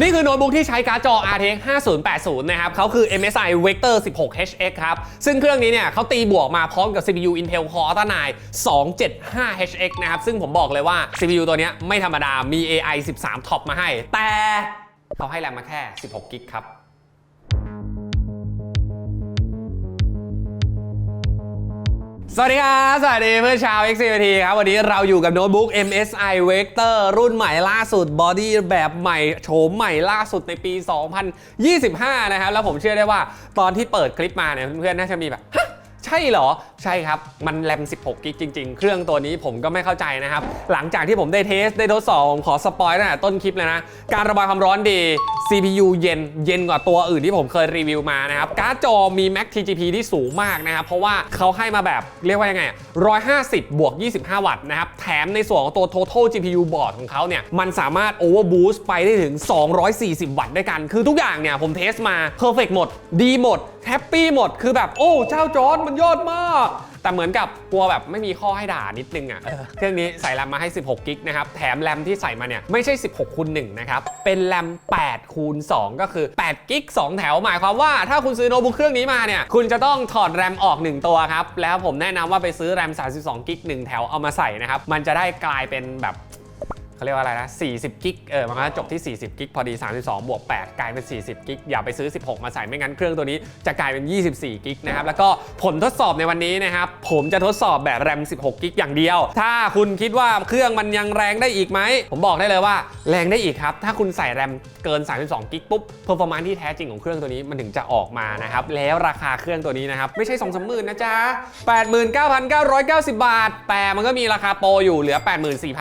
นี่คือโน้ตบุ๊กที่ใช้การ์ดจอ RTX 5080 นะครับเขาคือ MSI Vector 16HX ครับ ซึ่งเครื่องนี้เนี่ยเขาตีบวกมาพร้อมกับ CPU Intel Core Ultra 9 275HX นะครับ ซึ่งผมบอกเลยว่า CPU ตัวนี้ไม่ธรรมดา มี AI 13 Top มาให้ แต่เขาให้แรมมาแค่ 16 กิกครับ สวัสดีครับ สวัสดีเพื่อนชาว XCT ครับ วันนี้เราอยู่กับโน้ตบุ๊ก MSI Vector รุ่นใหม่ล่าสุดบอดี้แบบใหม่โฉมใหม่ล่าสุดในปี 2025 นะครับ แล้วผมเชื่อได้ว่าตอนที่เปิดคลิปมาเนี่ยเพื่อนๆน่าจะมีแบบ ใช่เหรอ ใช่ครับ มันแรม 16 กิกจริง ๆ เครื่องตัวนี้ผมก็ไม่เข้าใจนะครับ หลังจากที่ผมได้เทส ได้ทดสอบ ผมขอสปอยตั้งแต่ต้นคลิปเลยนะ การระบายความร้อนดี CPU เย็น เย็นกว่าตัวอื่นที่ผมเคยรีวิวมานะครับ การ์ดจอมี Max TGP ที่สูงมากนะครับ เพราะว่าเขาให้มาแบบเรียกว่ายังไงอะ150 บวก 25 วัตต์นะครับ แถมในส่วนของตัว total GPU board ของเขาเนี่ย มันสามารถ overboost ไปได้ถึง 240 วัตต์ด้วยกัน คือทุกอย่างเนี่ยผมเทสมา perfect หมด ดีหมด แฮปปี้หมดคือแบบโอ้เจ้าจอร์ดมันยอดมาก แต่เหมือนกับกลัวแบบไม่มีข้อให้ด่านิดนึงอะเออเครื่องนี้ใส่แรมมาให้ 16 กิกนะครับ แถมแรมที่ใส่มาเนี่ย ไม่ใช่ 16คูณ1นะครับ เป็นแรม8คูณ2ก็คือ8กิก2 แถวหมายความว่าถ้าคุณซื้อโน้ตบุ๊กเครื่องนี้มาเนี่ย คุณจะต้องถอดแรมออก 1 ตัวครับ แล้วผมแนะนำว่าไปซื้อแรม32กิก1แถวเอามาใส่นะครับมันจะได้กลายเป็นแบบ เขาเรียกว่าอะไรนะ 40 กิก เออ มันก็จบที่ 40 กิก พอดี 32 บวก 8 กลายเป็น 40 กิก อย่าไปซื้อ 16 มาใส่ ไม่งั้นเครื่องตัวนี้จะกลายเป็น 24 กิกนะครับ แล้วก็ผลทดสอบในวันนี้นะครับ ผมจะทดสอบแบบแรม 16 กิกอย่างเดียว ถ้าคุณคิดว่าเครื่องมันยังแรงได้อีกไหม ผมบอกได้เลยว่าแรงได้อีกครับ ถ้าคุณใส่แรมเกิน 32 กิกปุ๊บเพอร์ฟอร์มนซ์ที่แท้จริงของเครื่องตัวนี้มันถึงจะออกมานะครับ แล้วราคาเครื่องตัวนี้นะครับ ไม่ใช่2 3 0 0 0 0นะจ๊ะ89,990 บาท แต่มันก็มีราคาโปรอยู่เหลือ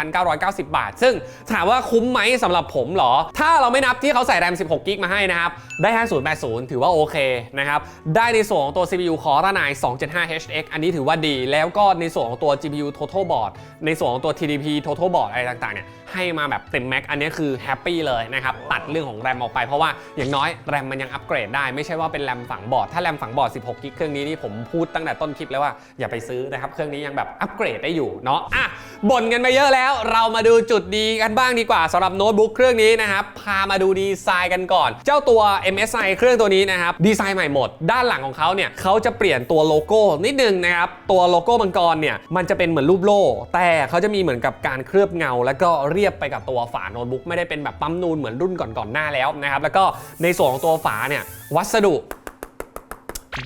84,990 บาท ซึ่งถามว่าคุ้มไหมสำหรับผมเหรอ ถ้าเราไม่นับที่เขาใส่แรม 16 กิกมาให้นะครับ ได้ 5080 ถือว่าโอเคนะครับ ได้ในส่วนของตัว CPU Core i9 275HX อันนี้ถือว่าดี แล้วก็ในส่วนของตัว GPU Total Board ในส่วนของตัว TDP Total Board อะไรต่างๆเนี่ย ให้มาแบบเต็มแม็กอันนี้คือแฮปปี้เลยนะครับตัดเรื่องของแรมออกไปเพราะว่าอย่างน้อยแรมมันยังอัปเกรดได้ไม่ใช่ว่าเป็นแรมฝังบอร์ดถ้าแรมฝังบอร์ด 16 กิกเครื่องนี้นี่ผมพูดตั้งแต่ต้นคลิปแล้วว่าอย่าไปซื้อนะครับเครื่องนี้ยังแบบอัปเกรดได้อยู่เนาะอะบ่นกันไปเยอะแล้วเรามาดูจุดดีกันบ้างดีกว่าสำหรับโน้ตบุ๊กเครื่องนี้นะครับพามาดูดีไซน์กันก่อน เจ้าตัว MSI เครื่องตัวนี้นะครับดีไซน์ใหม่หมด ด้านหลังของเขาเนี่ยเขาจะเปลี่ยนตัวโลโก้นิดนึงนะครับตัวโลโก้มังกรเนี่ยมันจะเป็นเหมือนรูปโล่แต่เขาจะมีเหมือนกับการเคลือบเงา แล้วก็เรีียบไปกับตัวฝาโน้ตบุ๊กไม่ได้เป็นแบบปั๊มนูนเหมือนรุ่นก่อนๆหน้าแล้วนะครับแล้วก็ในส่วนของตัวฝาเนี่ยวัสดุ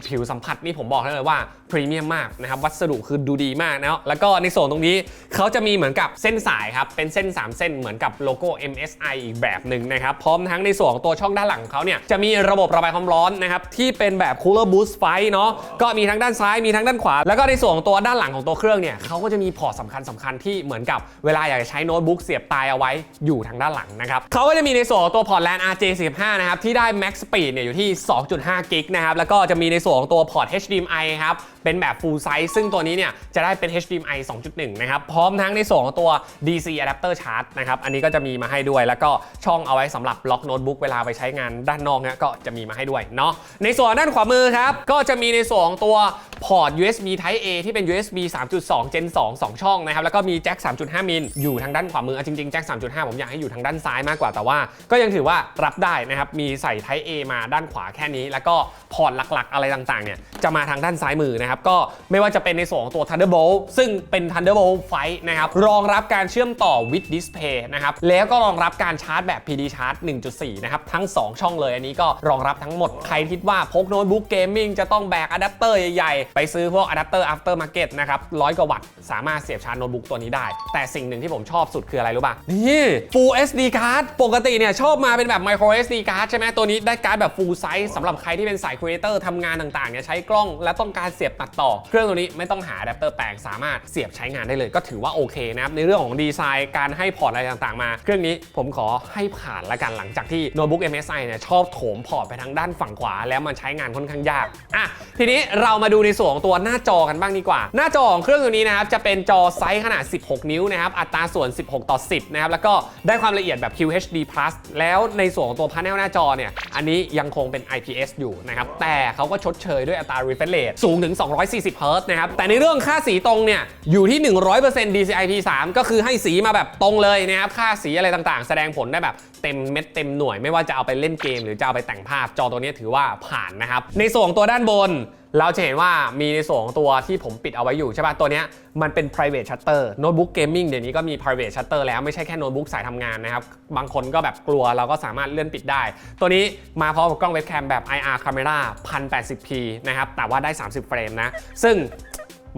ผิวสัมผัสนี่ผมบอกได้เลยว่าพรีเมียมมากนะครับวัสดุคือดูดีมากนะแล้วก็ในส่วนตรงนี้เขาจะมีเหมือนกับเส้นสายครับเป็นเส้น 3 เส้นเหมือนกับโลโก้ MSI อีกแบบหนึ่งนะครับพร้อมทั้งในส่วนของตัวช่องด้านหลังเขาเนี่ยจะมีระบบระบายความร้อนนะครับที่เป็นแบบ Cooler Boost Fight เนาะก็มีทั้งด้านซ้ายมีทั้งด้านขวา แล้วก็ในส่วนของตัวด้านหลังของตัวเครื่องเนี่ยเขาก็จะมีพอร์ตสำคัญสำคัญๆที่เหมือนกับเวลาอยากจะใช้โน้ตบุ๊กเสียบตายเอาไว้อยู่ทางด้านหลังนะครับเขาก็จะมีในส่วนของตัวพอร์ต LAN RJ45 นะครับที่ได้ Max Speed เนี่ยอยู่ที่ 2.5 กิกนะครับแล้วก็จะมีในส่วนของตัวพอร์ต HDMI ครับเป็นแบบ full size ซึ่งตัวนี้เนี่ยจะได้เป็น HDMI 2.1 นะครับ พร้อมทั้งในส่วนของตัว DC adapter charge นะครับ อันนี้ก็จะมีมาให้ด้วย แล้วก็ช่องเอาไว้สำหรับล็อกโน้ตบุ๊กเวลาไปใช้งานด้านนอกเนี่ยก็จะมีมาให้ด้วยเนาะ ในส่วนด้านขวามือครับ ก็จะมีในส่วนของตัวพอร์ต USB Type A ที่เป็น USB 3.2 Gen 2 2 ช่องนะครับ แล้วก็มีแจ็ค 3.5 มิลอยู่ทางด้านขวามือจริงๆแจ็ค 3.5 ผมอยากให้อยู่ทางด้านซ้ายมากกว่า แต่ว่าก็ยังถือว่ารับได้นะครับ มีใส่ Type A มาด้านขวาแค่นี้ แล้วก็พอร์ตหลักๆ อะไรต่างๆ เนี่ย จะมาทางด้านซ้ายมือนะครับก็ไม่ว่าจะเป็นในส่วนของตัว Thunderbolt ซึ่งเป็น Thunderbolt ไฟนะครับรองรับการเชื่อมต่อ with display นะครับแล้วก็รองรับการชาร์จแบบ PD Charge 1.4 นะครับ ทั้ง 2 ช่องเลยอันนี้ก็รองรับทั้งหมด ใครคิดว่าพกโน้ตบุ๊กเกมมิ่งจะต้องแบกอะแดปเตอร์ใหญ่ๆ ไปซื้อพวกอะแดปเตอร์ after market นะครับร้อยกว่าวัตต์สามารถเสียบชาร์จโน้ตบุ๊กตัวนี้ได้ แต่สิ่งหนึ่งที่ผมชอบสุดคืออะไรรู้ป่ะ นี่ Full SD card ปกติเนี่ยชอบมาเป็นแบบ micro SD card ใช่ไหมตัวนี้ได้การ์ดแบบ full size สำหรับใครที่เป็นสาย creator ทำงานต่างๆเนี่ยใช้กล้องและต้องการเสียบตัดต่อ เครื่องตัวนี้ไม่ต้องหาอะแดปเตอร์แปลงสามารถเสียบใช้งานได้เลย ก็ถือว่าโอเคนะครับในเรื่องของดีไซน์การให้พอร์ตอะไรต่างๆมา เครื่องนี้ผมขอให้ผ่านละกันหลังจากที่โน้ตบุ๊ก MSI เนี่ยชอบโถมพอร์ตไปทางด้านฝั่งขวา แล้วมันใช้งานค่อนข้างยากอะทีนี้เรามาดูในส่วนของตัวหน้าจอกันบ้างดีกว่า หน้าจอของเครื่องตัวนี้นะครับจะเป็นจอไซส์ขนาด 16 นิ้วนะครับอัตราส่วน 16 ต่อ 10นะครับแล้วก็ได้ความละเอียดแบบ QHD+ แล้วในส่วนของตัวพาเนลหน้าจอเนี่ยอันนี้ยังคงเป็น IPS อยู่นะครับแต่เขาก็ชดเชยด้วยอัตรา refresh rate สูงถึง240 Hz นะครับ แต่ในเรื่องค่าสีตรงเนี่ย อยู่ที่ 100% DCI P3 ก็คือให้สีมาแบบตรงเลยนะครับ ค่าสีอะไรต่างๆ แสดงผลได้แบบเต็มเม็ดเต็มหน่วย ไม่ว่าจะเอาไปเล่นเกม หรือจะเอาไปแต่งภาพ จอตัวนี้ถือว่าผ่านนะครับ ในส่วนตัวด้านบน เราจะเห็นว่ามีในส่วนของตัวที่ผมปิดเอาไว้อยู่ใช่ป่ะตัวเนี้ยมันเป็น private shutter notebook gaming เดี๋ยวนี้ก็มี private shutter แล้วไม่ใช่แค่โน้ตบุ๊กสายทำงานนะครับ บางคนก็แบบกลัวเราก็สามารถเลื่อนปิดได้ ตัวนี้มาพร้อมกับกล้องเว็บแคมแบบ IR camera 1080p นะครับแต่ว่าได้ 30 เฟรมนะซึ่ง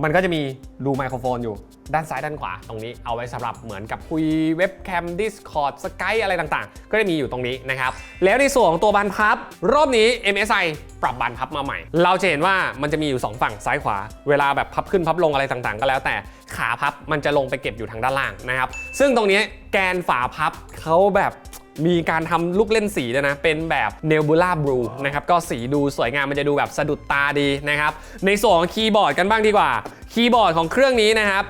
มันก็จะมีรูไมโครโฟนอยู่ด้านซ้ายด้านขวาตรงนี้เอาไว้สำหรับเหมือนกับคุยเว็บแคม Discord Skype อะไรต่างๆ ก็จะมีอยู่ตรงนี้นะครับ แล้วในส่วนของตัวบานพับ รอบนี้ MSI ปรับบานพับมาใหม่ เราจะเห็นว่ามันจะมีอยู่ 2 ฝั่งซ้ายขวา เวลาแบบพับขึ้นพับลงอะไรต่างๆ ก็แล้วแต่ขาพับมันจะลงไปเก็บอยู่ทางด้านล่างนะครับ ซึ่งตรงนี้แกนฝาพับเขาแบบ มีการทำลูกเล่นสีด้วยนะ เป็นแบบ Nebula Blue นะครับ ก็สีดูสวยงามมันจะดูแบบสะดุดตาดีนะครับ ในส่วนของคีย์บอร์ดกันบ้างดีกว่า คีย์บอร์ดของเครื่องนี้นะครับ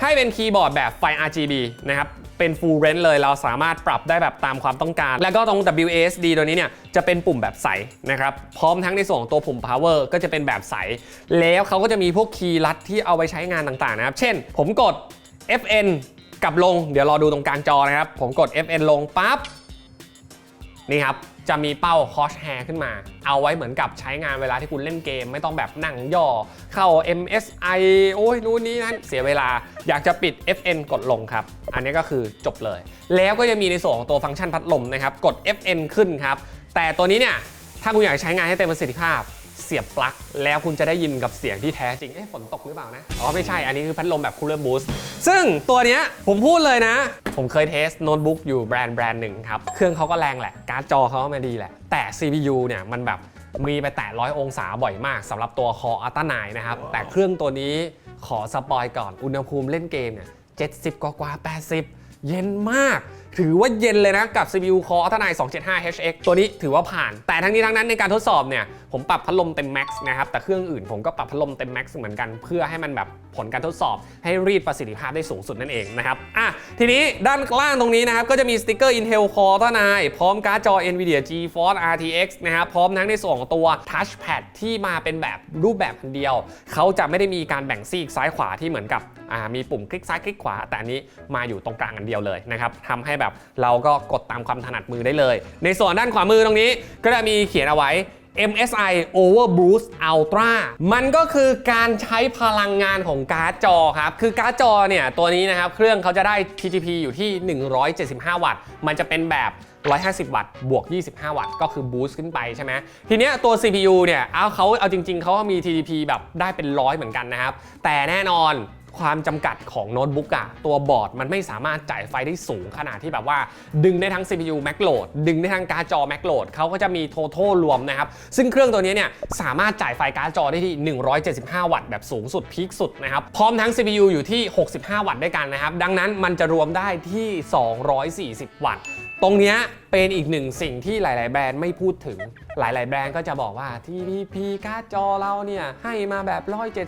ให้เป็นคีย์บอร์ดแบบไฟ RGB นะครับเป็น full range เลยเราสามารถปรับได้แบบตามความต้องการ แล้วก็ตรง WASD ตัวนี้เนี่ยจะเป็นปุ่มแบบใสนะครับ พร้อมทั้งในส่วนของตัวปุ่ม power ก็จะเป็นแบบใส แล้วเขาก็จะมีพวกคีย์ลัดที่เอาไว้ใช้งานต่างๆนะครับ เช่น ผมกด FN กลับลงเดี๋ยวรอดูตรงกลางจอนะครับ ผมกด FN ลงปั๊บนี่ครับ จะมีเป้าคอชแฮร์ขึ้นมา เอาไว้เหมือนกับใช้งานเวลาที่คุณเล่นเกม ไม่ต้องแบบนั่งย่อ เข้า MSI โอ้ยนู่นนี่นั่นเสียเวลาอยากจะปิด FN กดลงครับ อันนี้ก็คือจบเลย แล้วก็จะมีในส่วนของตัวฟังก์ชันพัดลมนะครับ กด FN ขึ้นครับ แต่ตัวนี้เนี่ยถ้าคุณอยากใช้งานให้เต็มประสิทธิภาพ สียบปลั๊กแล้วคุณจะได้ยินกับเสียงที่แท้จริง เอ๊ะฝนตกหรือเปล่านะ อ๋อไม่ใช่ อันนี้คือพัดลมแบบ Cooler Boost ซึ่งตัวเนี้ยผมพูดเลยนะ ผมเคยเทสโน้ตบุ๊กอยู่แบรนด์แบรนด์หนึ่งครับ เครื่องเขาก็แรงแหละ การ์ดจอเขาก็ม่ดีแหละ แต่ CPU เนี่ยมันแบบมีไปแตะร้อยองศาบ่อยมากสำหรับตัว Core Ultra 9นะครับ แต่เครื่องตัวนี้ขอสปอยก่อน อุณหภูมิเล่นเกมเนี่ย70 กว่ากว่า80เย็นมาก ถือว่าเย็นเลยนะ กับ CPU Core Ultra 9 275HX ตัวนี้ถือว่าผ่าน แต่ทั้งนี้ทั้งนั้นในการทดสอบเนี่ย ผมปรับพัดลมเต็มแม็กซ์นะครับ แต่เครื่องอื่นผมก็ปรับพัดลมเต็มแม็กซ์เหมือนกัน เพื่อให้มันแบบผลการทดสอบให้รีดประสิทธิภาพได้สูงสุดนั่นเองนะครับ อะ ทีนี้ด้านล่างตรงนี้นะครับ ก็จะมีสติกเกอร์ Intel Core Ultra 9พร้อมการ์ดจอ Nvidia GeForce RTX นะครับ พร้อมทั้งในส่วนของตัว Touchpad ที่มาเป็นแบบรูปแบบเดียว เขาจะไม่ได้มีการแบ่งซีกซ้ายขวาที่เหมือนกับมีปุ่มคลิกซ้ายคลิกขวา แต่อันนี้มาอยู่ตรงกลางอันเดียวเลยนะครับทำให้แบบเราก็กดตามความถนัดมือได้เลย ในส่วนด้านขวามือตรงนี้ก็จะมีเขียนเอาไว้ MSI Overboost Ultra มันก็คือการใช้พลังงานของการ์ดจอครับ คือการ์ดจอเนี่ย ตัวนี้นะครับ เครื่องเขาจะได้ TGP อยู่ที่ 175 วัตต์ มันจะเป็นแบบ 150 วัตต์ บวก 25 วัตต์ ก็คือบูสต์ขึ้นไปใช่ไหม ทีเนี้ยตัว CPU เนี่ย เอาเขาเอาจริง ๆ เขาก็มี TDP แบบได้เป็นร้อยเหมือนกันนะครับ แต่แน่นอน ความจำกัดของโน้ตบุ๊กอะตัวบอร์ดมันไม่สามารถจ่ายไฟได้สูงขนาดที่แบบว่า ดึงได้ทั้ง CPU Max Load ดึงได้ทั้งการ์ดจอ Max Load เขาก็จะมี Total รวมนะครับ ซึ่งเครื่องตัวนี้เนี่ยสามารถจ่ายไฟการ์ดจอได้ที่ 175 วัตต์แบบสูงสุดพีคสุดนะครับ พร้อมทั้ง CPU อยู่ที่ 65 วัตต์ด้วยกันนะครับ ดังนั้นมันจะรวมได้ที่ 240 วัตต์ ตรงเนี้ยเป็นอีกหนึ่งสิ่งที่หลาย ๆ แบรนด์ไม่พูดถึง หลาย ๆ แบรนด์ก็จะบอกว่า TDP การ์ดจอเราเนี่ยให้มาแบบ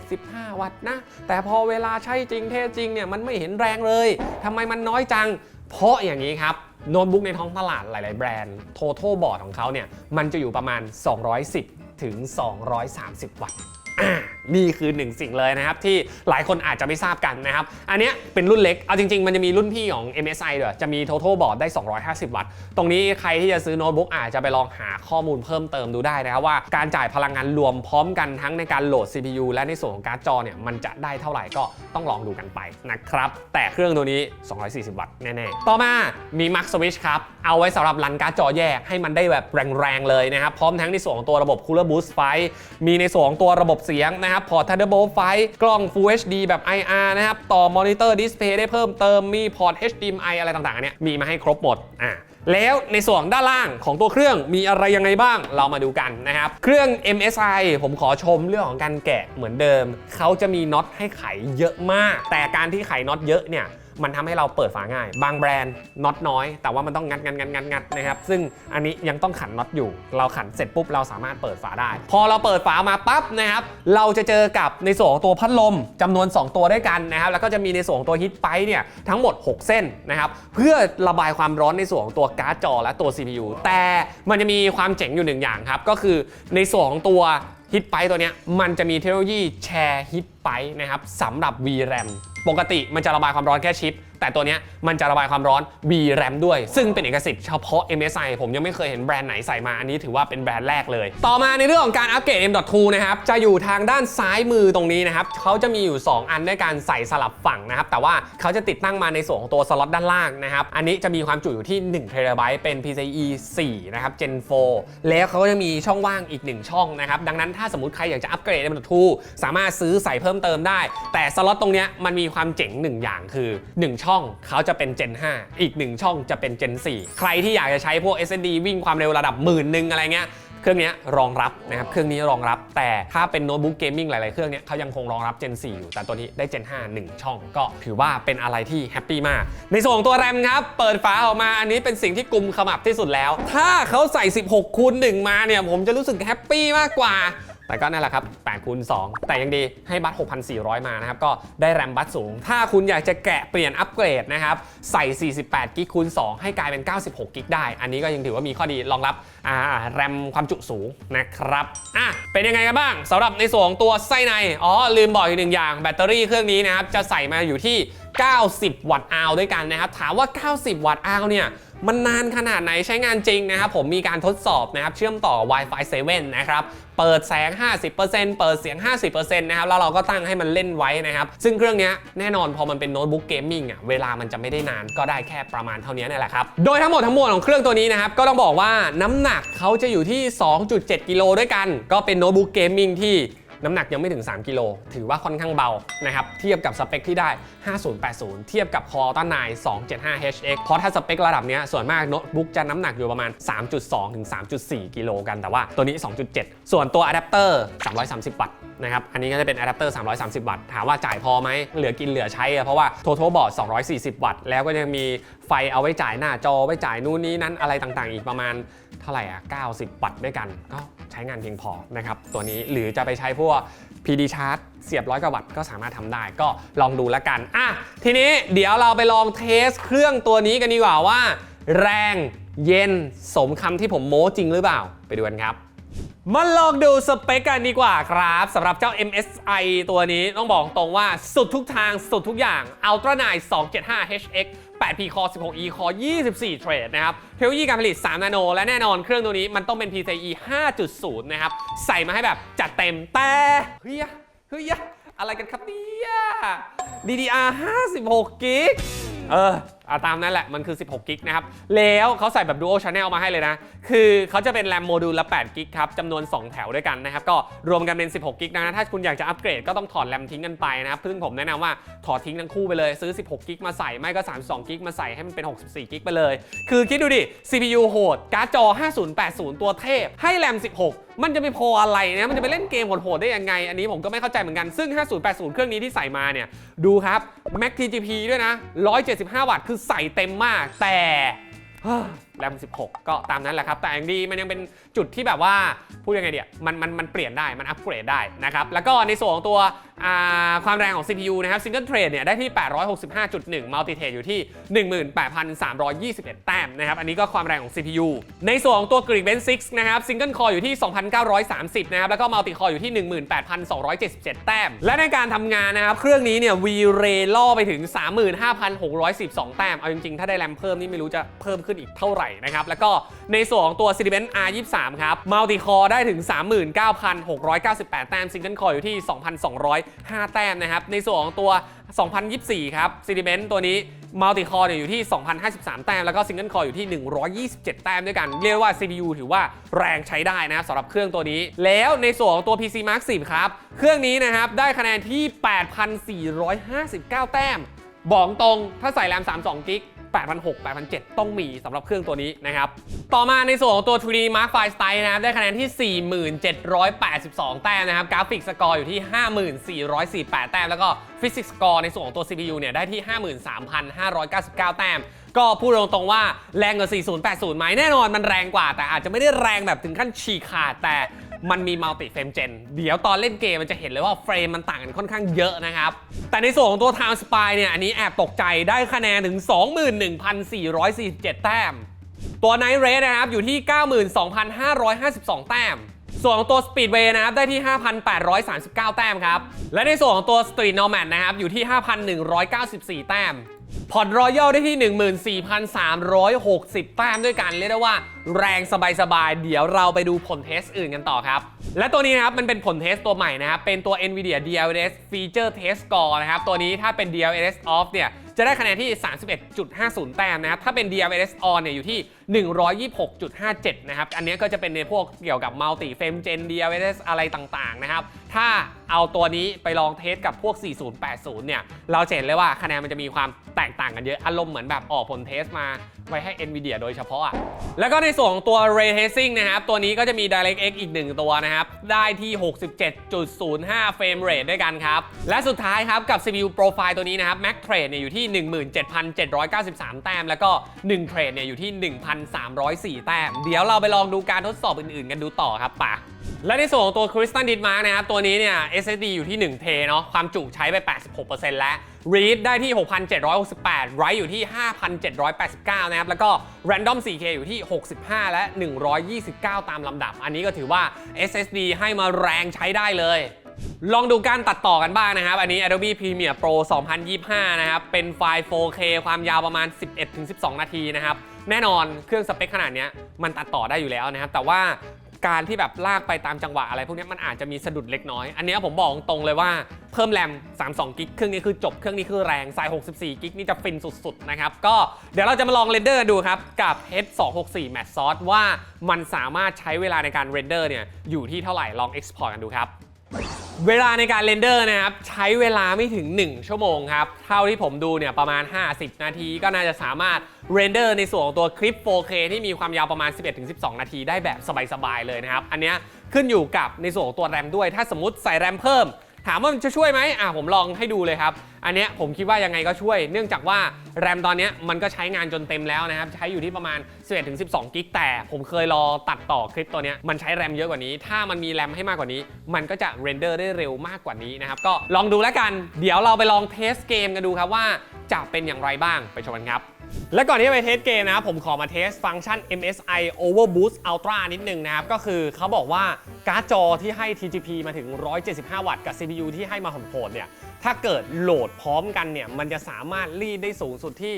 175 วัตต์นะ แต่พอเวลาใช้จริงเทจริงเนี่ยมันไม่เห็นแรงเลย ทำไมมันน้อยจัง เพราะอย่างนี้ครับ โน้ตบุ๊กในท้องตลาดหลาย ๆ แบรนด์ Total Board ของเขาเนี่ยมันจะอยู่ประมาณ 210 ถึง 230 วัตต์ นี่คือหนึ่งสิ่งเลยนะครับ ที่หลายคนอาจจะไม่ทราบกันนะครับ อันนี้เป็นรุ่นเล็ก เอาจริง ๆ มันจะมีรุ่นพี่ของ MSI ด้วยจะมี Total Board ได้ 250 วัตต์ ตรงนี้ใครที่จะซื้อโน้ตบุ๊กอาจจะไปลองหาข้อมูลเพิ่มเติมดูได้นะครับว่าการจ่ายพลังงานรวมพร้อมกันทั้งในการโหลด CPU และในส่วนของการ์ดจอเนี่ยมันจะได้เท่าไหร่ก็ต้องลองดูกันไปนะครับ แต่เครื่องตัวนี้ 240 วัตต์แน่ๆ ต่อมามี Max Switch ครับ เอาไว้สำหรับรันการ์ดจอแยกให้มันได้แบบแรงๆเลยนะครับ พร้อมทั้งในส่วนของตัวระบบ Cooler Boost ไฟมีในส่วนของตัวระบบเสียงนะครับ พอร์ต Thunderbolt ไฟกล้อง Full HD แบบ IR นะครับ ต่อมอนิเตอร์ดิสเพย์ได้เพิ่มเติม มีพอร์ต HDMI อะไรต่างๆเนี่ยมีมาให้ครบหมดอะแล้วในส่วนด้านล่างของตัวเครื่องมีอะไรยังไงบ้างเรามาดูกันนะครับ เครื่อง MSI ผมขอชมเรื่องของการแกะเหมือนเดิม เขาจะมีน็อตให้ไขเยอะมาก แต่การที่ไขน็อตเยอะเนี่ย มันทำให้เราเปิดฝาง่าย บางแบรนด์น็อตน้อย แต่ว่ามันต้องงัดงัดงัดงัดงัดนะครับ ซึ่งอันนี้ยังต้องขันน็อตอยู่ เราขันเสร็จปุ๊บเราสามารถเปิดฝาได้ พอเราเปิดฝามาปั๊บนะครับ เราจะเจอกับในส่วนของตัวพัดลมจำนวน 2 ตัวด้วยกันนะครับ แล้วก็จะมีในส่วนของตัวฮีทไ i เนี่ยทั้งหมด 6 เส้นนะครับ เพื่อระบายความร้อนในส่วนของตัวการ์ดจอและตัว CPU แต่มันจะมีความเจ๋งอยู่หนึ่งอย่างครับ ก็คือในส่วนของตัวฮิตไปตัวเนี้ยมันจะมีเทคโนโลยีแชร์ฮิตไปนะครับสำหรับ VRAM ปกติมันจะระบายความร้อนแค่ชิป แต่ตัวนี้มันจะระบายความร้อน VRAM ด้วย ซึ่งเป็นเอกสิทธิ์เฉพาะ MSI ผมยังไม่เคยเห็นแบรนด์ไหนใส่มาอันนี้ถือว่าเป็นแบรนด์แรกเลย ต่อมาในเรื่องของการอัปเกรด M.2 นะครับจะอยู่ทางด้านซ้ายมือตรงนี้นะครับเขาจะมีอยู่ 2 อันด้วยการใส่สลับฝั่งนะครับแต่ว่าเขาจะติดตั้งมาในส่วนของตัวสล็อตด้านล่างนะครับอันนี้จะมีความจุอยู่ที่1 t b เป็น PCIe 4นะครับ Gen 4แล้วเขาก็จะมีช่องว่างอีก 1 ช่องนะครับดังนั้นถ้าสมมติใครอยากจะอัปเกรด M.2 สามารถซื้อใส่เพิ่มเติมได้ แต่สล็อตตรงนี้มันมีความเจ๋งหนึ่งอย่างคือ 1 ช่องเขาจะเป็น Gen 5 อีก 1 ช่องจะเป็น Gen 4 ใครที่อยากจะใช้พวก SSD วิ่งความเร็วระดับหมื่นหนึ่งอะไรเงี้ยเครื่องนี้รองรับนะครับ เครื่องนี้รองรับ แต่ถ้าเป็นโน้ตบุ๊กเกมมิ่งหลาย ๆ เครื่องเนี้ยเขายังคงรองรับ Gen 4 อยู่ แต่ตัวนี้ได้ Gen 5 1 ช่อง ก็ถือว่าเป็นอะไรที่แฮปปี้มาก ในส่วนของตัวแรมครับ เปิดฝาออกมา อันนี้เป็นสิ่งที่กลุ่มขมับที่สุดแล้ว ถ้าเขาใส่ 16คูณ1มาเนี่ย ผมจะรู้สึกแฮปปี้มากกว่า แต่ก็นั่นแหละครับ8คูณ2แต่ยังดีให้บัต6,400 มานะครับ ก็ได้แรมบัตสูง ถ้าคุณอยากจะแกะเปลี่ยนอัปเกรดนะครับ ใส่ 48กิกคูณ2ให้กลายเป็น 96กิกได้ อันนี้ก็ยังถือว่ามีข้อดีรองรับอ่าแรมความจุสูงนะครับอะเป็นยังไงกันบ้างสำหรับในส่วนของตัวไส้ใน อ๋อ ลืมบอกอีกหนึ่งอย่าง แบตเตอรี่เครื่องนี้นะครับ จะใส่มาอยู่ที่ 90 วัตต์อาวด้วยกันนะครับ ถามว่า 90 วัตต์อาวเนี่ย มันนานขนาดไหนใช้งานจริงนะครับผมมีการทดสอบนะครับเชื่อมต่อ Wi-Fi 7 นะครับเปิดแสง 50%เปิดเสียง 50%นะครับแล้วเราก็ตั้งให้มันเล่นไว้นะครับ ซึ่งเครื่องนี้แน่นอนพอมันเป็นโน้ตบุ๊กเกมมิ่งอะเวลามันจะไม่ได้นานก็ได้แค่ประมาณเท่านี้นี่แหละครับ โดยทั้งหมดทั้งมวลของเครื่องตัวนี้นะครับ ก็ต้องบอกว่าน้ำหนักเขาจะอยู่ที่ 2.7 กิโลด้วยกัน ก็เป็นโน้ตบุ๊กเกมมิ่งที่ น้ำหนักยังไม่ถึง 3 กิโล ถือว่าค่อนข้างเบานะครับ เทียบกับสเปคที่ได้ 5080 เทียบกับคอต้านาย 275HX เพราะถ้าสเปคระดับเนี้ยส่วนมากโน้ตบุ๊กจะน้ำหนักอยู่ประมาณ 3.2 ถึง 3.4 กิโลกัน แต่ว่าตัวนี้ 2.7 ส่วนตัวอะแดปเตอร์ 330 วัตต์ นะครับ อันนี้ก็จะเป็นอะแดปเตอร์ 330 วัตต์ ถามว่าจ่ายพอไหม เหลือกินเหลือใช้อะเพราะว่า total board 240 วัตต์ แล้วก็ยังมีไฟเอาไว้จ่ายหน้าจอ ไว้จ่ายนู่นนี่นั้นอะไรต่างๆ อีกประมาณเท่าไหร่อะ 90 วัตต์ด้วยกัน ก็ใช้งานเพียงพอนะครับ ตัวนี้หรือจะไปใช้พวก PD Charge เสียบร้อยกว่าวัตต์ก็สามารถทำได้ ก็ลองดูแล้วกัน อะ ทีนี้เดี๋ยวเราไปลองเทสเครื่องตัวนี้กันดีกว่าว่า แรงเย็นสมคำที่ผมโม้จริงหรือเปล่า ไปดูกันครับ มาลองดูสเปคกันดีกว่าครับสำหรับเจ้า MSI ตัวนี้ต้องบอกตรงว่าสุดทุกทางสุดทุกอย่าง Ultra 9 275 HX 8P Core 16E Core 24 เทรดนะครับ เทคโนโลยีการผลิต 3 นาโน และแน่นอนเครื่องตัวนี้มันต้องเป็น PCIe 5.0 นะครับ ใส่มาให้แบบจัดเต็มแต่เฮ้ยเฮ้ยอะไรกันครับเนี่ย DDR 56กิกเอออาตามนั้นแหละมันคือ 16 กิกนะครับ แล้วเขาใส่แบบ Dual Channel มาให้เลยนะ คือเขาจะเป็นแรมโมดูลละ8กิกครับจำนวน 2 แถวด้วยกันนะครับ ก็รวมกันเป็น 16 กิกนะ ถ้าคุณอยากจะอัปเกรดก็ต้องถอดแรมทิ้งกันไปนะครับซึ่งผมแนะนำว่าถอดทิ้งทั้งคู่ไปเลย ซื้อ 16 กิกมาใส่ ไม่ก็ 32 กิกมาใส่ให้มันเป็น 64 กิกไปเลย คือคิดดูดิ CPU โหด การ์ดจอ 5080 ตัวเทพ ให้แรม 16มันจะไปพออะไรนะมันจะไปเล่นเกมโหดๆได้ยังไง อันนี้ผมก็ไม่เข้าใจเหมือนกัน ซึ่ง 5080 เครื่องนี้ที่ใส่มาเนี่ย ดูครับ Mac TGP ด้วยนะ 175 วัตต์ คือใส่เต็มมากแต่แรม 16 ก็ตามนั้นแหละครับ แต่อย่างดีมันยังเป็นจุดที่แบบว่า พูดยังไงเดียมันมันมันเปลี่ยนได้มันอัปเกรดได้นะครับ แล้วก็ในส่วนของตัว ความแรงของ CPU นะครับ Single Thread เนี่ยได้ที่ 865.1 Multi Thread อยู่ที่ 18,321 แต้มนะครับ อันนี้ก็ความแรงของ CPU ในส่วนของตัว Geekbench 6 นะครับ Single Core อยู่ที่ 2,930 นะครับ แล้วก็ Multi Core อยู่ที่ 18,277 แต้ม และในการทำงานนะครับ เครื่องนี้เนี่ย V-Ray ล่อไปถึง 35,612 แต้ม เอาจริงๆ ถ้าได้แรมเพิ่มนี่ไม่รู้จะเพิ่มขึ้นอีกเท่าไหร่นะครับ แล้วก็ในส่วนของตัว Cinebench R23 ครับ Multi Core ได้ถึง 39,698 แต้ม Single Core อยู่ที่5 แต้มนะครับ ในส่วนของตัว 2024 ครับ Cinebench ตัวนี้ Multi Core เนี่ยอยู่ที่ 2,053 แต้ม แล้วก็ Single Core อยู่ที่ 127 แต้มด้วยกัน เรียกว่า CPU ถือว่าแรงใช้ได้นะสำหรับเครื่องตัวนี้ แล้วในส่วนของตัว PC Mark 10 ครับ เครื่องนี้นะครับ ได้คะแนนที่ 8,459 แต้ม บอกตรงถ้าใส่แรม 32 กิก 8,600 8,700 ต้องมีสำหรับเครื่องตัวนี้นะครับ ต่อมาในส่วนของตัว 3D Mark V Style นะครับ ได้คะแนนที่ 4782 แต้มนะครับ กราฟิกสกอร์อยู่ที่5448 แต้ม แล้วก็ฟิสิกส์สกอร์ในส่วนของตัว CPU เนี่ย ได้ที่ 53,599 แต้มก็พูดตรงๆว่าแรงกว่า 4080 ไหมแน่นอนมันแรงกว่า แต่อาจจะไม่ได้แรงแบบถึงขั้นฉีกขาดแต่ มันมีมัลติเฟรมเจนเดี๋ยวตอนเล่นเกมมันจะเห็นเลยว่าเฟรมมันต่างกันค่อนข้างเยอะนะครับ แต่ในส่วนของตัว Time Spy เนี่ย อันนี้แอบตกใจได้คะแนนถึง 21,447 แต้ม ตัว Night Rate นะครับ อยู่ที่ 92,552 แต้มส่วนของตัว Speedway นะครับได้ที่ 5,839 แต้มครับ และในส่วนของตัว Street Nomad นะครับอยู่ที่ 5,194 แต้ม พอร์ตรอยัลได้ที่ 14,360 แต้มด้วยกัน เรียกได้ว่าแรงสบายๆ เดี๋ยวเราไปดูผลเทสอื่นกันต่อครับ และตัวนี้นะครับมันเป็นผลเทสตัวใหม่นะครับ เป็นตัว NVIDIA DLSS Feature Test Score นะครับ ตัวนี้ถ้าเป็น DLSS Off เนี่ย จะได้คะแนนที่ 31.50 แต้มนะครับ ถ้าเป็น DLSS On เนี่ยอยู่ที่126.57 นะครับ อันนี้ก็จะเป็นในพวกเกี่ยวกับ Multi Frame Gen DLSS อะไรต่างๆ นะครับ ถ้าเอาตัวนี้ไปลองเทสกับพวก 4080 เนี่ย เราเห็นเลยว่าคะแนนมันจะมีความแตกต่างกันเยอะ อารมณ์เหมือนแบบออกผลเทสมาไว้ให้ NVIDIA โดยเฉพาะอะ แล้วก็ในส่วนของตัว Ray Tracing นะครับ ตัวนี้ก็จะมี DirectX อีกหนึ่งตัวนะครับ ได้ที่ 67.05 เฟรมเรทด้วยกันครับ และสุดท้ายครับกับ CPU Profile ตัวนี้นะครับ Max Trade เนี่ยอยู่ที่ 17,793 แต้ม แล้วก็1เทรดเนี่ยอยู่ที่1,304 แต้ม เดี๋ยวเราไปลองดูการทดสอบอื่นๆ กันดูต่อครับป่ะและในส่วนของตัว Crystal d i t Mark นะครับ ตัวนี้เนี่ย SSD อยู่ที่1เทเนาะความจุใช้ไป 86%แล้ว Read ได้ที่ 6,768 Write อยู่ที่ 5,789 นะครับ แล้วก็ Random 4K อยู่ที่ 65 และ 129 ตามลำดับ อันนี้ก็ถือว่า SSD ให้มาแรงใช้ได้เลยลองดูการตัดต่อกันบ้างนะครับ อันนี้ Adobe Premiere Pro 2025 นะครับ เป็นไฟล์ 4K ความยาวประมาณ 11-12 นาทีนะครับ แน่นอนเครื่องสเปคขนาดเนี้ยมันตัดต่อได้อยู่แล้วนะครับแต่ว่าการที่แบบลากไปตามจังหวะอะไรพวกเนี้ยมันอาจจะมีสะดุดเล็กน้อย อันเนี้ยผมบอกตรงเลยว่าเพิ่มแรม 32 กิกเครื่องนี้คือจบ เครื่องนี้คือแรงใส่64 กิกนี่จะฟินสุดๆ นะครับ ก็เดี๋ยวเราจะมาลองเรนเดอร์ดูครับ กับ H264 Matte Source ว่ามันสามารถใช้เวลาในการเรนเดอร์เนี่ยอยู่ที่เท่าไหร่ลอง export กันดูครับ เวลาในการเรนเดอร์นะครับใช้เวลาไม่ถึง 1 ชั่วโมงครับ เท่าที่ผมดูเนี่ยประมาณ 50 นาที ก็น่าจะสามารถเรนเดอร์ในส่วนของตัวคลิป 4K ที่มีความยาวประมาณ 11-12 นาทีได้แบบสบายๆเลยนะครับ อันเนี้ยขึ้นอยู่กับในส่วนของตัวแรมด้วย ถ้าสมมติใส่แรมเพิ่ม ถามว่ามันจะช่วยไหมอะผมลองให้ดูเลยครับ อันเนี้ยผมคิดว่ายังไงก็ช่วย เนื่องจากว่าแรมตอนเนี้ยมันก็ใช้งานจนเต็มแล้วนะครับ ใช้อยู่ที่ประมาณ 11-12 กิก แต่ผมเคยรอตัดต่อคลิปตัวเนี้ยมันใช้แรมเยอะกว่านี้ ถ้ามันมีแรมให้มากกว่านี้ มันก็จะเรนเดอร์ได้เร็วมากกว่านี้นะครับ ก็ลองดูแล้วกัน เดี๋ยวเราไปลองเทสเกมกันดูครับว่าจะเป็นอย่างไรบ้าง ไปชมกันครับ และก่อนที่จะไปเทสเกมนะครับผมขอมาเทสฟังก์ชัน MSI Overboost Ultra นิดนึงนะครับ ก็คือเขาบอกว่าการ์ดจอที่ให้ TGP มาถึง 175 วัตต์กับ CPU ที่ให้มาโหดๆเนี่ย ถ้าเกิดโหลดพร้อมกันเนี่ย มันจะสามารถรีดได้สูงสุดที่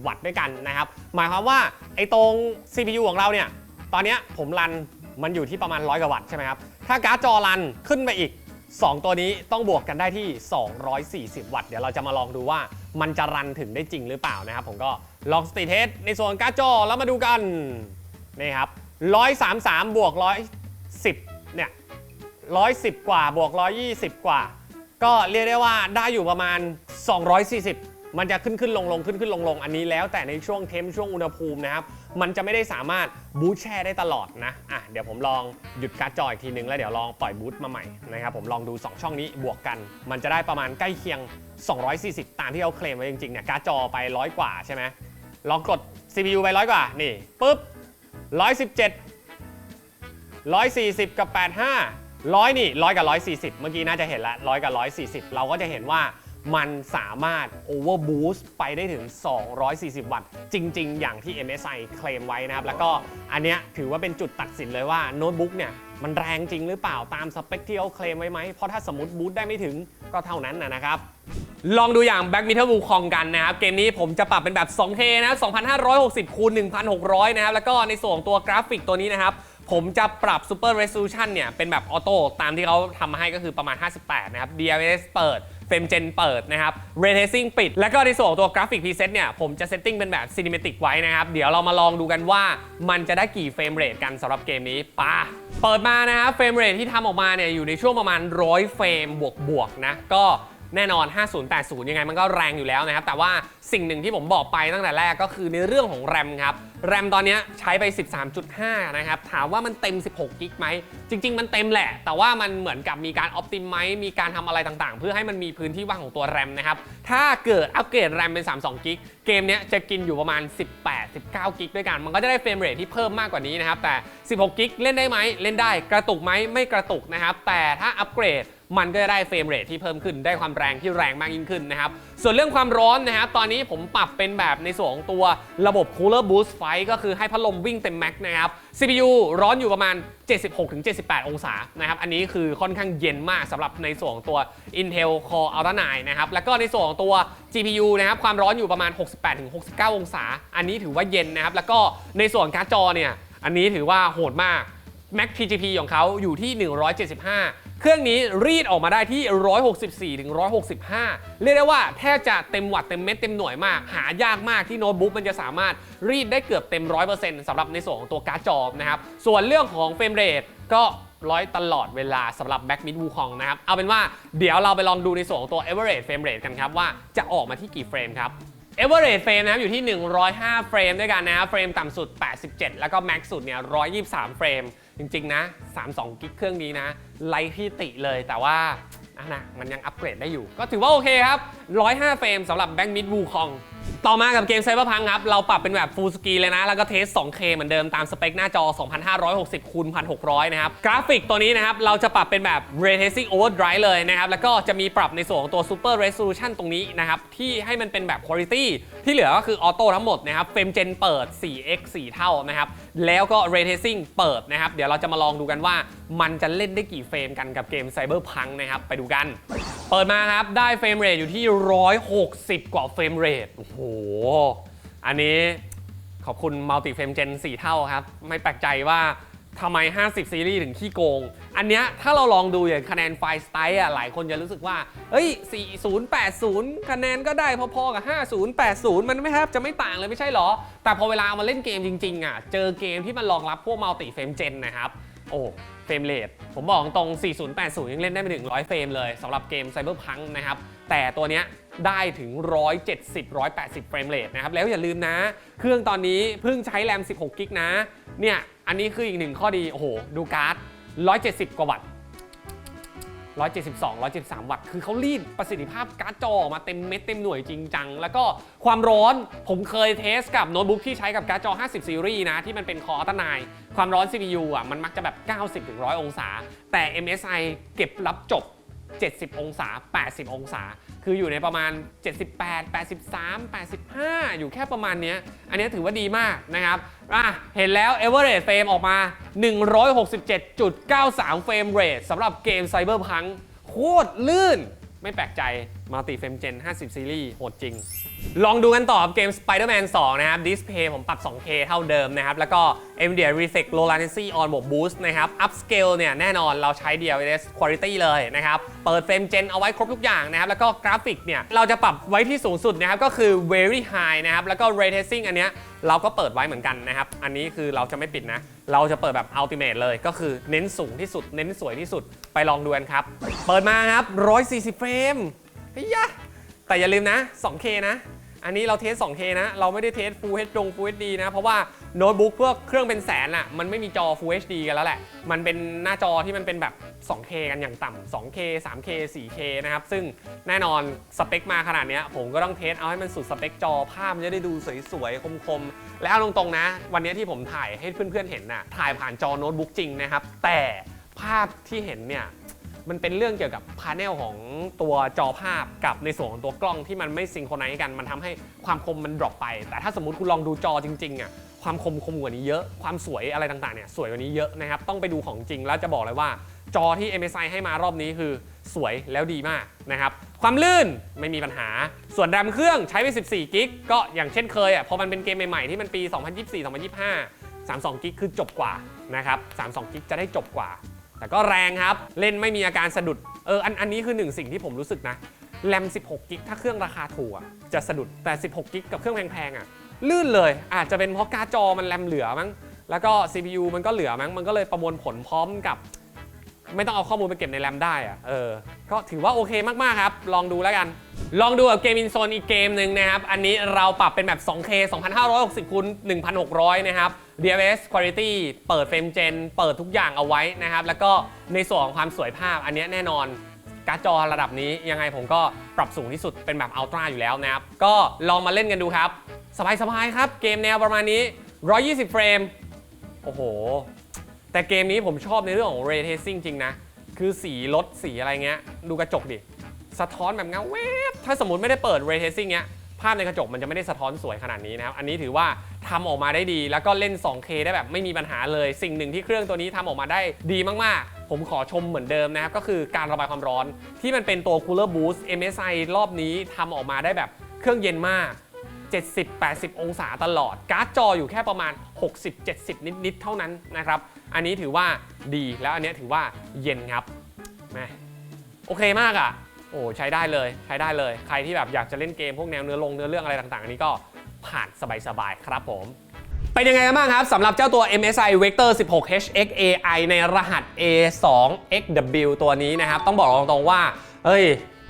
240 วัตต์ด้วยกันนะครับ หมายความว่าไอ้ตรง CPU ของเราเนี่ย ตอนนี้ผมรันมันอยู่ที่ประมาณ 100 กว่าวัตต์ใช่ไหมครับ ถ้าการ์ดจอรันขึ้นไปอีก 2 ตัวนี้ต้องบวกกันได้ที่ 240 วัตต์ เดี๋ยวเราจะมาลองดูว่า มันจะรันถึงได้จริงหรือเปล่านะครับ ผมก็ลองสตีเทสในส่วนการ์ดจอแล้วมาดูกันนี่ครับ133 บวก 110 เนี่ย 110 กว่าบวก 120 กว่า ก็เรียกได้ว่าได้อยู่ประมาณ 240 มันจะขึ้นขึ้นลงลงขึ้นขึ้นลงลงอันนี้แล้วแต่ในช่วงเทมช่วงอุณหภูมินะครับ มันจะไม่ได้สามารถบูตแช่ได้ตลอดนะอะเดี๋ยวผมลองหยุดการ์ดจออีกทีนึง แล้วเดี๋ยวลองปล่อยบูตมาใหม่นะครับผมลองดู 2 ช่องนี้บวกกัน มันจะได้ประมาณใกล้เคียง 240 ตามที่เขาเคลมไว้จริงๆเนี่ยการ์ดจอไปร้อยกว่าใช่ไหมลองกด CPU ไปร้อยกว่านี่ปุ๊บ117 140 กับ 85ร้อยนี่ร้อยกับ 140 เมื่อกี้น่าจะเห็นแล้วร้อยกับ 140 เราก็จะเห็นว่ามันสามารถ overboost ไปได้ถึง 240 วัตต์ จริง ๆ อย่างที่ MSI เคลมไว้นะครับ แล้วก็อันเนี้ยถือว่าเป็นจุดตัดสินเลยว่าโน้ตบุ๊กเนี่ย มันแรงจริงหรือเปล่าตามสเปคที่เขาเคลมไว้ไหม เพราะถ้าสมมติบูตได้ไม่ถึงก็เท่านั้นนะครับ ลองดูอย่าง Black Metal Wukong กันนะครับ เกมนี้ผมจะปรับเป็นแบบ 2K นะ2560คูณ1600 นะครับ แล้วก็ในส่วนตัวกราฟิกตัวนี้นะครับ ผมจะปรับ Super Resolution เนี่ย เป็นแบบออโต้ตามที่เขาทำมาให้ก็คือประมาณ 58 นะครับ DLSS เปิดเฟรมเจนเปิดนะครับ Ray Tracing ปิด แล้วก็ในส่วนของตัวกราฟิกพรีเซตเนี่ย ผมจะเซตติ้งเป็นแบบ Cinematic ไว้นะครับ เดี๋ยวเรามาลองดูกันว่ามันจะได้กี่เฟรมเรทกันสำหรับเกมนี้ป่ะเปิดมานะครับเฟรมเรทที่ทำออกมาเนี่ยอยู่ในช่วงประมาณ 100 เฟรมบวกๆนะก็ แน่นอน 5080 ยังไงมันก็แรงอยู่แล้วนะครับ แต่ว่าสิ่งหนึ่งที่ผมบอกไปตั้งแต่แรกก็คือในเรื่องของแรมครับ แรมตอนนี้ใช้ไป 13.5 นะครับ ถามว่ามันเต็ม 16 กิกไหม จริง ๆ มันเต็มแหละ แต่ว่ามันเหมือนกับมีการออ t ติ i z e มีการทำอะไรต่างๆ เพื่อให้มันมีพื้นที่ว่างของตัวแรมนะครับ ถ้าเกิดอัปเกรดแรมเป็น 32 กิก เกมเนี้ยจะกินอยู่ประมาณ 18-19 กิกด้วยกัน มันก็จะได้เฟรมเรทที่เพิ่มมากกว่านี้นะครับ แต่ 16 กิกเล่นได้ไหม เล่นได้ กระตุกไหม ไม่กระตุกนะครับ แต่ถ้าอัปเกรดมันก็จะได้เฟรมเรทที่เพิ่มขึ้นได้ความแรงที่แรงมากยิ่งขึ้นนะครับ ส่วนเรื่องความร้อนนะครับ ตอนนี้ผมปรับเป็นแบบในส่วนของตัวระบบ Cooler Boost Fight ก็คือให้พัดลมวิ่งเต็มแม็กนะครับ CPU ร้อนอยู่ประมาณ 76-78 องศานะครับ อันนี้คือค่อนข้างเย็นมากสำหรับในส่วนของตัว Intel Core Ultra 9นะครับ แล้วก็ในส่วนของตัว GPU นะครับ ความร้อนอยู่ประมาณ 68-69 องศา อันนี้ถือว่าเย็นนะครับ แล้วก็ในส่วนการ์ดจอเนี่ย อันนี้ถือว่าโหดมาก Mac PGP ของเขาอยู่ที่ 175 เครื่องนี้รีดออกมาได้ที่ 164ถึง165 เรียกได้ว่าแทบจะเต็มวัตต์เต็มเม็ดเต็มหน่วยมาก หายากมากที่โน้ตบุ๊กมันจะสามารถรีดได้เกือบเต็ม 100%สำหรับในส่วนของตัวการ์ดจอนะครับ ส่วนเรื่องของเฟรมเรทก็ร้อยตลอดเวลาสำหรับ Mac Mid Wukong นะครับ เอาเป็นว่าเดี๋ยวเราไปลองดูในส่วนของตัว average frame rate กันครับ ว่าจะออกมาที่กี่เฟรมครับ Average frame นะครับอยู่ที่ 105 เฟรมด้วยกันนะเฟรมต่ำสุด 87 แล้วก็ max สุดเนี่ย 123 เฟรม จริง ๆ นะ 32 กิกเครื่องนี้นะไร้ที่ติเลยแต่ว่าอะนะมันยังอัปเกรดได้อยู่ ก็ถือว่าโอเคครับ 105 เฟรมสำหรับ Bank Mid Wukong ต่อมากับเกม Cyberpunk ครับ เราปรับเป็นแบบ Full Screen เลยนะ แล้วก็เทส 2K เหมือนเดิมตามสเปคหน้าจอ 2560คูณ1600 นะครับ กราฟิกตัวนี้นะครับ เราจะปรับเป็นแบบ Ray Tracing Overdrive เลยนะครับ แล้วก็จะมีปรับในส่วนของตัว Super Resolution ตรงนี้นะครับ ที่ให้มันเป็นแบบ Quality ที่เหลือก็คือออโต้ทั้งหมดนะครับเฟรมเจนเปิด 4x 4 เท่านะครับ แล้วก็ Ray Tracing เปิดนะครับ เดี๋ยวเราจะมาลองดูกันว่ามันจะเล่นได้กี่เฟรมกันกับเกม Cyberpunk นะครับ ไปดูกัน เปิดมาครับ ได้เฟรมเรทอยู่ที่ 160 กว่าเฟรมเรท โอ้โหอันนี้ขอบคุณ Multi Frame Gen 4เท่าครับ ไม่แปลกใจว่าทำไม 50 ซีรีส์ถึงขี้โกง อันเนี้ยถ้าเราลองดูอย่างคะแนนไฟสไตล์อะหลายคนจะรู้สึกว่า เฮ้ย 4080 คะแนนก็ได้พอๆกับ 5080 มันไม่แทบจะไม่ต่างเลยไม่ใช่เหรอ แต่พอเวลาเอามาเล่นเกมจริง ๆ อะ เจอเกมที่มันรองรับพวก Multi Frame Gen นะครับ โอ้เฟรมเรทผมบอกตรง 4080 ยังเล่นได้ไม่ถึง100 เฟรมเลยสำหรับเกม Cyberpunk นะครับ แต่ตัวเนี้ยได้ถึง 170 180 เฟรมเรทนะครับ แล้วอย่าลืมนะ เครื่องตอนนี้เพิ่งใช้แรม 16 กิกนะ เนี่ย อันนี้คืออีกหนึ่งข้อดี โอ้โห ดูการ์ด 170 กว่าวัตต์172 173 วัตต์ คือเขารีดประสิทธิภาพการ์ดจอออกมาเต็มเม็ดเต็มหน่วยจริงจัง แล้วก็ความร้อนผมเคยเทสกับโน้ตบุ๊กที่ใช้กับการ์ดจอ 50 ซีรีส์นะ ที่มันเป็นคอร์ตนาย ความร้อน CPU อะ มันมักจะแบบ 90-100 องศา แต่ MSI เก็บรับจบ 70 องศา 80 องศา คืออยู่ในประมาณ 78 83 85 อยู่แค่ประมาณเนี้ยอันนี้ถือว่าดีมากนะครับอะเห็นแล้ว Average Frame ออกมา 167.93เฟรมเรทสำหรับเกม Cyberpunk โคตรลื่น ไม่แปลกใจ Multi Frame Gen 50 ซีรีส์โหดจริง ลองดูกันต่อกับเกม Spider-Man 2 นะครับ ดิสเพย์ผมปรับ 2K เท่าเดิมนะครับ แล้วก็ NVIDIA Reflex Low Latency On บวก Boost นะครับ Upscale เนี่ย แน่นอนเราใช้ DLSS Quality เลยนะครับ เปิดเฟรมเจนเอาไว้ครบทุกอย่างนะครับ แล้วก็กราฟิกเนี่ย เราจะปรับไว้ที่สูงสุดนะครับ ก็คือ Very High นะครับ แล้วก็ Ray Tracing อันเนี้ยเราก็เปิดไว้เหมือนกันนะครับ อันนี้คือเราจะไม่ปิดนะ เราจะเปิดแบบ Ultimate เลย ก็คือเน้นสูงที่สุด เน้นสวยที่สุด ไปลองดูกันครับ เปิดมาครับ 140 เฟรม เฮ้ยะแต่อย่าลืมนะ 2K นะ อันนี้เราเทส 2K นะ เราไม่ได้เทส Full HD ดง Full HD นะ เพราะว่าโน้ตบุ๊กพวกเครื่องเป็นแสนอะมันไม่มีจอ Full HD กันแล้วแหละ มันเป็นหน้าจอที่มันเป็นแบบ 2K กันอย่างต่ำ 2K 3K 4K นะครับ ซึ่งแน่นอนสเปคมาขนาดเนี้ยผมก็ต้องเทสเอาให้มันสุดสเปคจอภาพมันจะได้ดูสวยๆ คมๆ และเอาตรงๆนะ วันนี้ที่ผมถ่ายให้เพื่อนๆเห็นน่ะถ่ายผ่านจอโน้ตบุ๊กจริงนะครับ แต่ภาพที่เห็นเนี่ย มันเป็นเรื่องเกี่ยวกับพาร์เนลของตัวจอภาพกับในส่วนของตัวกล้องที่มันไม่ซิงโครไนซ์กัน มันทำให้ความคมมันดรอปไป แต่ถ้าสมมติคุณลองดูจอจริงๆอะความคมคมกว่านี้เยอะ ความสวยอะไรต่างๆเนี่ยสวยกว่านี้เยอะนะครับ ต้องไปดูของจริงแล้วจะบอกเลยว่า จอที่ MSI ให้มารอบนี้คือสวยแล้วดีมากนะครับ ความลื่นไม่มีปัญหา ส่วนแรมเครื่องใช้ไป 14 กิกก็อย่างเช่นเคยอะพอมันเป็นเกมใหม่ๆที่มันปี 2024-2025 32 กิกคือจบกว่านะครับ 32 กิกจะได้จบกว่า แต่ก็แรงครับ เล่นไม่มีอาการสะดุด เออ อัน อันนี้คือหนึ่งสิ่งที่ผมรู้สึกนะแรม 16 กิก ถ้าเครื่องราคาถูกจะสะดุด แต่ 16 กิก กับเครื่องแพงๆอะ ลื่นเลย อาจจะเป็นเพราะการ์ดจอมันแรมเหลือมั้ง แล้วก็ CPU มันก็เหลือมั้ง มันก็เลยประมวลผลพร้อมกับ ไม่ต้องเอาข้อมูลไปเก็บในแรมได้อะเออ ก็ถือว่าโอเคมากๆครับ ลองดูแล้วกัน ลองดูกับเกมอินโซนอีกเกมหนึ่งนะครับ อันนี้เราปรับเป็นแบบ 2K 2560คูณ1600 นะครับ DLSS Quality เปิดเฟรมเจน เปิดทุกอย่างเอาไว้นะครับ แล้วก็ในส่วนของความสวยภาพอันนี้แน่นอนการ์ดจอระดับนี้ยังไงผมก็ปรับสูงที่สุดเป็นแบบอัลตร้าอยู่แล้วนะครับ ก็ลองมาเล่นกันดูครับ สบายๆครับ เกมแนวประมาณนี้ 120 เฟรม โอ้โห แต่เกมนี้ผมชอบในเรื่องของ Ray Tracing จริงนะ คือสีรถสีอะไรเงี้ย ดูกระจกดิ สะท้อนแบบเงาแวบถ้าสมมติไม่ได้เปิด Ray Tracing เงี้ยภภาพในกระจกมันจะไม่ได้สะท้อนสวยขนาดนี้นะครับ อันนี้ถือว่าทำออกมาได้ดี แล้วก็เล่น 2K ได้แบบไม่มีปัญหาเลย สิ่งหนึ่งที่เครื่องตัวนี้ทำออกมาได้ดีมาก ๆ ผมขอชมเหมือนเดิมนะครับ ก็คือการระบายความร้อนที่มันเป็นตัว Cooler Boost MSI รอบนี้ทำออกมาได้แบบเครื่องเย็นมาก 70-80 องศาตลอด การ์ดจออยู่แค่ประมาณ 60-70 นิด ๆ เท่านั้นนะครับ อันนี้ถือว่าดีแล้วอันนี้ถือว่าเย็นครับแมโอเคมากอะ โอ้ใช้ได้เลยใช้ได้เลย ใครที่แบบอยากจะเล่นเกมพวกแนวเนื้อลงเนื้อเรื่องอะไรต่าง ๆ อันนี้ก็ผ่านสบาย ๆ ครับผมเป็นยังไงกันบ้างครับสำหรับเจ้าตัว MSI Vector 16 HXAI ในรหัส A2XW ตัวนี้นะครับ ต้องบอกตรงๆว่า เอ้ย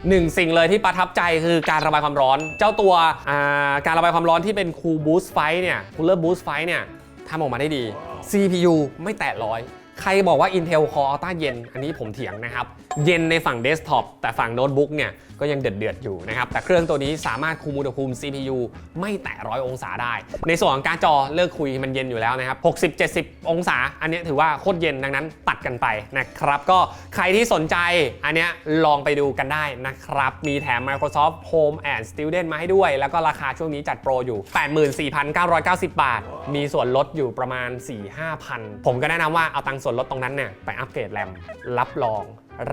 หนึ่งสิ่งเลยที่ประทับใจคือการระบายความร้อน เจ้าตัวาการระบายความร้อนที่เป็น Cool Boost Fight เนี่ย Cooler Boost Fight เนี่ย ทำออกมาได้ดี CPU ไม่แตะร้อย ใครบอกว่า Intel Core Ultra เย็น อันนี้ผมเถียงนะครับ เย็นในฝั่งเดสก์ท็อปแต่ฝั่งโน้ตบุ๊กเนี่ยก็ยังเดือดเดือดๆอยู่นะครับ แต่เครื่องตัวนี้สามารถคุมอุณหภูมิ CPU ไม่แตะร้อยองศาได้ ในส่วนของการจอเลิกคุยมันเย็นอยู่แล้วนะครับ 60-70 องศา อันนี้ถือว่าโคตรเย็นดังนั้นตัดกันไปนะครับ ก็ใครที่สนใจอันนี้ลองไปดูกันได้นะครับ มีแถม Microsoft Home and Student มาให้ด้วย แล้วก็ราคาช่วงนี้จัดโปรอยู่ 84,990 บาท มีส่วนลดอยู่ประมาณ 4-5,000 ผมก็แนะนำว่าเอาตังค์ส่วนลดตรงนั้นเนี่ยไปอัปเกรดแรมรับรอง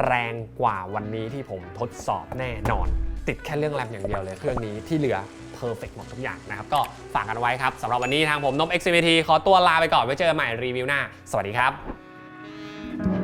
แรงกว่าวันนี้ที่ผมทดสอบแน่นอน ติดแค่เรื่องแรมอย่างเดียวเลยเครื่องนี้ที่เหลือเพอร์เฟกหมดทุกอย่างนะครับ ก็ฝากกันไว้ครับสำหรับวันนี้ทางผมนบ XMT ขอตัวลาไปก่อนไว้เจอกันใหม่รีวิวหน้า สวัสดีครับ